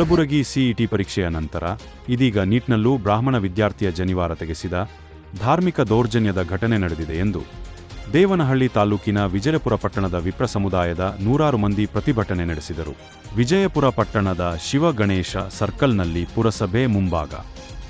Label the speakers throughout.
Speaker 1: Kalaburagi CET ಪರೀಕ್ಷೆಯ ನಂತರ ಇದೀಗ ನೀಟ್ನಲ್ಲೂ ಬ್ರಾಹ್ಮಣ ವಿದ್ಯಾರ್ಥಿಯ ಜನಿವಾರ ತೆಗೆಸಿದ ಧಾರ್ಮಿಕ ದೌರ್ಜನ್ಯದ ಘಟನೆ ನಡೆದಿದೆ ಎಂದು ದೇವನಹಳ್ಳಿ ತಾಲೂಕಿನ ವಿಜಯಪುರ ಪಟ್ಟಣದ ವಿಪ್ರ ಸಮುದಾಯದ ನೂರಾರು ಮಂದಿ ಪ್ರತಿಭಟನೆ ನಡೆಸಿದರು. ವಿಜಯಪುರ ಪಟ್ಟಣದ ಶಿವಗಣೇಶ ಸರ್ಕಲ್ನಲ್ಲಿ ಪುರಸಭೆ ಮುಂಭಾಗ.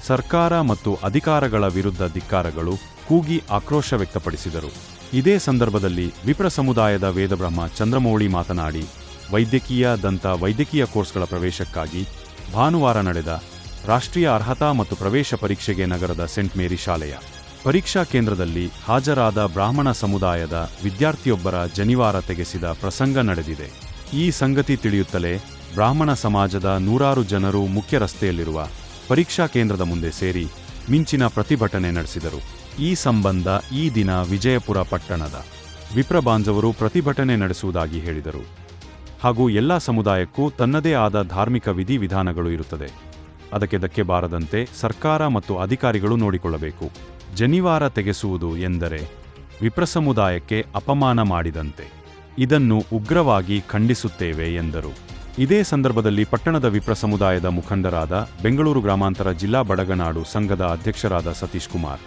Speaker 1: ಸರ್ಕಾರ ಮತ್ತು ಅಧಿಕಾರಗಳ ವಿರುದ್ಧ ಧಿಕ್ಕಾರಗಳು ಕೂಗಿ ಆಕ್ರೋಶ ವ್ಯಕ್ತಪಡಿಸಿದರು. ಇದೇ ಸಂದರ್ಭದಲ್ಲಿ ವಿಪ್ರ ಸಮುದಾಯದ ವೇದಬ್ರಹ್ಮ ಚಂದ್ರಮೌಳಿ ಮಾತನಾಡಿ ವೈದ್ಯಕೀಯ ದಂತ ವೈದ್ಯಕೀಯ ಕೋರ್ಸ್ಗಳ ಪ್ರವೇಶಕ್ಕಾಗಿ ಭಾನುವಾರ ನಡೆದ ರಾಷ್ಟ್ರೀಯ ಅರ್ಹತಾ ಮತ್ತು ಪ್ರವೇಶ ಪರೀಕ್ಷೆಗೆ ನಗರದ ಸೆಂಟ್ ಮೇರಿ ಶಾಲೆಯ ಪರೀಕ್ಷಾ ಕೇಂದ್ರದಲ್ಲಿ ಹಾಜರಾದ ಬ್ರಾಹ್ಮಣ ಸಮುದಾಯದ ವಿದ್ಯಾರ್ಥಿಯೊಬ್ಬರ ಜನಿವಾರ ತೆಗೆಸಿದ ಪ್ರಸಂಗ ನಡೆದಿದೆ. ಈ ಸಂಗತಿ ತಿಳಿಯುತ್ತಲೇ ಬ್ರಾಹ್ಮಣ ಸಮಾಜದ ನೂರಾರು ಜನರು ಮುಖ್ಯ ರಸ್ತೆಯಲ್ಲಿರುವ ಪರೀಕ್ಷಾ ಕೇಂದ್ರದ ಮುಂದೆ ಸೇರಿ ಮಿಂಚಿನ ಪ್ರತಿಭಟನೆ ನಡೆಸಿದರು. ಈ ಸಂಬಂಧ ಈ ದಿನ ವಿಜಯಪುರ ಪಟ್ಟಣದ ವಿಪ್ರ ಬಾಂಧವರು ಪ್ರತಿಭಟನೆ ನಡೆಸುವುದಾಗಿ ಹೇಳಿದರು. ಹಾಗೂ ಎಲ್ಲ ಸಮುದಾಯಕ್ಕೂ ತನ್ನದೇ ಆದ ಧಾರ್ಮಿಕ ವಿಧಿವಿಧಾನಗಳು ಇರುತ್ತದೆ. ಅದಕ್ಕೆ ಧಕ್ಕೆ ಬಾರದಂತೆ ಸರ್ಕಾರ ಮತ್ತು ಅಧಿಕಾರಿಗಳು ನೋಡಿಕೊಳ್ಳಬೇಕು. ಜನಿವಾರ ತೆಗೆಸುವುದು ಎಂದರೆ ವಿಪ್ರ ಸಮುದಾಯಕ್ಕೆ ಅಪಮಾನ ಮಾಡಿದಂತೆ. ಇದನ್ನು ಉಗ್ರವಾಗಿ ಖಂಡಿಸುತ್ತೇವೆ ಎಂದರು. ಇದೇ ಸಂದರ್ಭದಲ್ಲಿ ಪಟ್ಟಣದ ವಿಪ್ರ ಸಮುದಾಯದ ಮುಖಂಡರಾದ ಬೆಂಗಳೂರು ಗ್ರಾಮಾಂತರ ಜಿಲ್ಲಾ ಬಡಗನಾಡು ಸಂಘದ ಅಧ್ಯಕ್ಷರಾದ ಸತೀಶ್ ಕುಮಾರ್.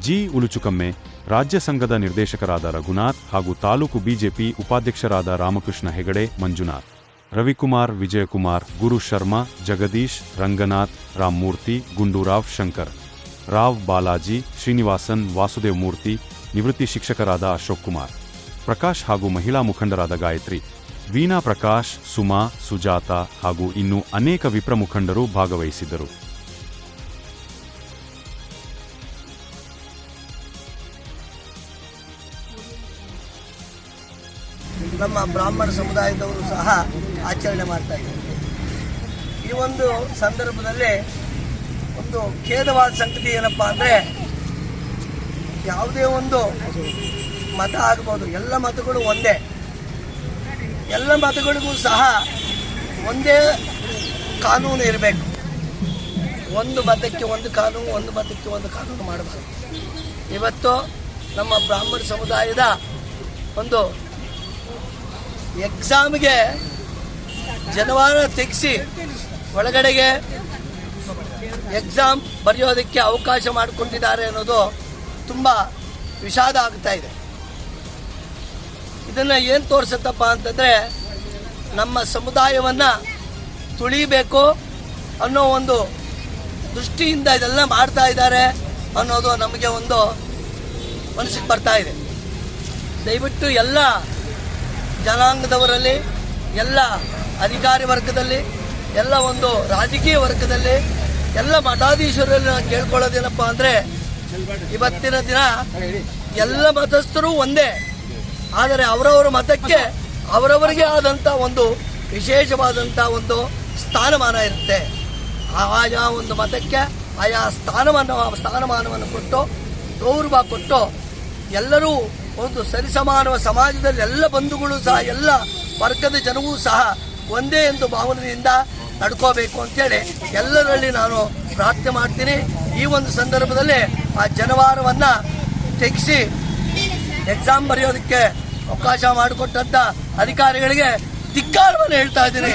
Speaker 1: ಜಿ ಉಲುಚುಕಮ್ಮೆ ರಾಜ್ಯ ಸಂಘದ ನಿರ್ದೇಶಕರಾದ ರಘುನಾಥ್ ಹಾಗೂ ತಾಲೂಕು ಬಿಜೆಪಿ ಉಪಾಧ್ಯಕ್ಷರಾದ ರಾಮಕೃಷ್ಣ ಹೆಗಡೆ, ಮಂಜುನಾಥ್. ರವಿಕುಮಾರ್, ವಿಜಯಕುಮಾರ್, ಗುರು ಶರ್ಮಾ, ಜಗದೀಶ್, ರಂಗನಾಥ್, ರಾಮಮೂರ್ತಿ, ಗುಂಡೂರಾವ್ ಶಂಕರ್. ರಾವ್ ಬಾಲಾಜಿ, ಶ್ರೀನಿವಾಸನ್, ವಾಸುದೇವ್ ಮೂರ್ತಿ, ನಿವೃತ್ತಿ ಶಿಕ್ಷಕರಾದ ಅಶೋಕ್ ಕುಮಾರ್. ಪ್ರಕಾಶ್ ಹಾಗೂ ಮಹಿಳಾ ಮುಖಂಡರಾದ ಗಾಯತ್ರಿ. ವೀಣಾ ಪ್ರಕಾಶ್, ಸುಮಾ, ಸುಜಾತ ಹಾಗೂ ಇನ್ನೂ ಅನೇಕ ವಿಪ್ರ ಮುಖಂಡರು ಭಾಗವಹಿಸಿದ್ದರು.
Speaker 2: ನಮ್ಮ ಬ್ರಾಹ್ಮಣ ಸಮುದಾಯದವರು ಸಹ ಆಚರಣೆ ಮಾಡ್ತಾ ಇದ್ದಾರೆ. ಈ ಒಂದು ಸಂದರ್ಭದಲ್ಲಿ ಒಂದು ಖೇದವಾದ ಸಂಗತಿ ಏನಪ್ಪ ಅಂದರೆ ಯಾವುದೇ ಒಂದು ಮತ ಆಗ್ಬೋದು, ಎಲ್ಲ ಮತಗಳು ಒಂದೇ. ಎಲ್ಲ ಮತಗಳಿಗೂ ಸಹ ಒಂದೇ ಕಾನೂನು ಇರಬೇಕು. ಒಂದು ಮತಕ್ಕೆ ಒಂದು ಕಾನೂನು, ಒಂದು ಮತಕ್ಕೆ ಒಂದು ಕಾನೂನು ಮಾಡಬಾರ್ದು. ಇವತ್ತು ನಮ್ಮ ಬ್ರಾಹ್ಮಣ ಸಮುದಾಯದ ಒಂದು ಎಕ್ಸಾಮ್ಗೆ ಜನವಾರ ತೆಗೆಸಿ ಒಳಗಡೆಗೆ ಎಕ್ಸಾಮ್ ಬರೆಯೋದಕ್ಕೆ ಅವಕಾಶ ಮಾಡಿಕೊಂಡಿದ್ದಾರೆ ಅನ್ನೋದು ತುಂಬ ವಿಷಾದ ಆಗ್ತಾ ಇದೆ. ಇದನ್ನು ಏನು ತೋರಿಸುತ್ತಪ್ಪ ಅಂತಂದರೆ ನಮ್ಮ ಸಮುದಾಯವನ್ನು ತುಳಿಬೇಕು ಅನ್ನೋ ಒಂದು ದೃಷ್ಟಿಯಿಂದ ಇದೆಲ್ಲ ಮಾಡ್ತಾ ಇದ್ದಾರೆ ಅನ್ನೋದು ನಮಗೆ ಒಂದು ಮನಸ್ಸಿಗೆ ಬರ್ತಾ ಇದೆ. ದಯವಿಟ್ಟು ಎಲ್ಲ ಜನಾಂಗದವರಲ್ಲಿ, ಎಲ್ಲ ಅಧಿಕಾರಿ ವರ್ಗದಲ್ಲಿ, ಎಲ್ಲ ಒಂದು ರಾಜಕೀಯ ವರ್ಗದಲ್ಲಿ, ಎಲ್ಲ ಮಠಾಧೀಶರಲ್ಲಿ ನಾನು ಕೇಳ್ಕೊಳ್ಳೋದೇನಪ್ಪ ಅಂದರೆ, ಇವತ್ತಿನ ದಿನ ಎಲ್ಲ ಮತಸ್ಥರು ಒಂದೇ. ಆದರೆ ಅವರವರ ಮತಕ್ಕೆ ಅವರವರಿಗೆ ಆದಂಥ ಒಂದು ವಿಶೇಷವಾದಂಥ ಒಂದು ಸ್ಥಾನಮಾನ ಇರುತ್ತೆ. ಆಯಾ ಒಂದು ಮತಕ್ಕೆ ಆಯಾ ಸ್ಥಾನಮಾನ ಸ್ಥಾನಮಾನವನ್ನು ಕೊಟ್ಟು ಗೌರವ ಕೊಟ್ಟು ಎಲ್ಲರೂ ಒಂದು ಸರಿಸಮಾನವ ಸಮಾಜದಲ್ಲಿ ಎಲ್ಲ ಬಂಧುಗಳು ಸಹ, ಎಲ್ಲ ವರ್ಗದ ಜನವೂ ಸಹ ಒಂದೇ ಎಂದು ಭಾವನೆಯಿಂದ ನಡ್ಕೋಬೇಕು ಅಂತೇಳಿ ಎಲ್ಲರಲ್ಲಿ ನಾನು ಪ್ರಾರ್ಥನೆ ಮಾಡ್ತೀನಿ. ಈ ಒಂದು ಸಂದರ್ಭದಲ್ಲಿ ಆ ಜನವಾರವನ್ನು ತೆಗೆಸಿ ಎಕ್ಸಾಮ್ ಬರೆಯೋದಕ್ಕೆ ಅವಕಾಶ ಮಾಡಿಕೊಟ್ಟಂಥ ಅಧಿಕಾರಿಗಳಿಗೆ ಧಿಕ್ಕಾರವನ್ನು ಹೇಳ್ತಾ ಇದ್ದೀನಿ.